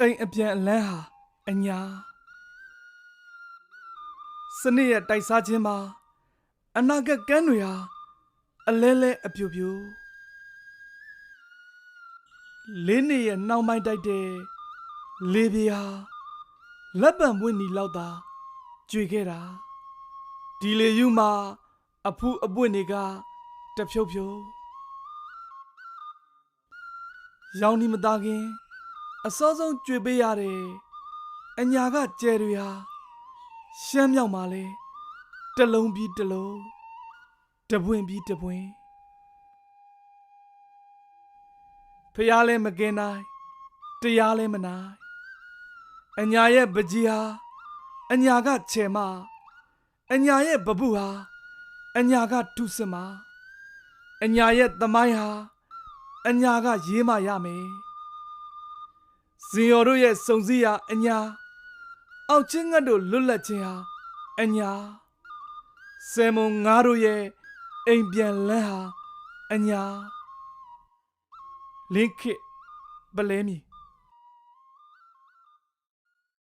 အိမ်အပြန်အလန်းဟာအညာစနစ်ရဲ့တိုက်စားခြင်းမှာအနာဂတ်ကန်းတွေဟာအလဲလဲအပြိုပြိုလေးနေရဲ့နှောင်းပိုင်းတိုက်တဲ့လေပြာလက်ပံပွင့်နီလောက်သာကြွေခဲ့တာဒီလေယူမှာအဖူးအပွင့်တွေကတဖြုတ်ဖြုတ်ရောင်ဒီမသားခင် အစောဆုံးကြွေပေးရတဲ့အညာကကျဲတွေဟာရှမ်းမြောက်မှာလဲတစ်လုံးပြီးတစ်လုံးတပွင့်ပြီးတပွင့်ဖျားလဲမကင်နိုင်တရားလဲမနိုင်အညာရဲ့ပကြီးဟာအညာကချေမအညာရဲ့ပပုဟာအညာကထုစစ်မအညာရဲ့သမိုင်းဟာအညာကရေးမရမယ်ဇ င်ယော်တို့ရဲ့စုံစည်းရာအညာအောက်ချင်းငတ်တို့လွတ်လပ်ခြင်းဟာအညာဆယ်မုံငါတို့ရဲ့အိမ်ပြန်လန်းဟာအညာလင်းခစ်ပလဲမီ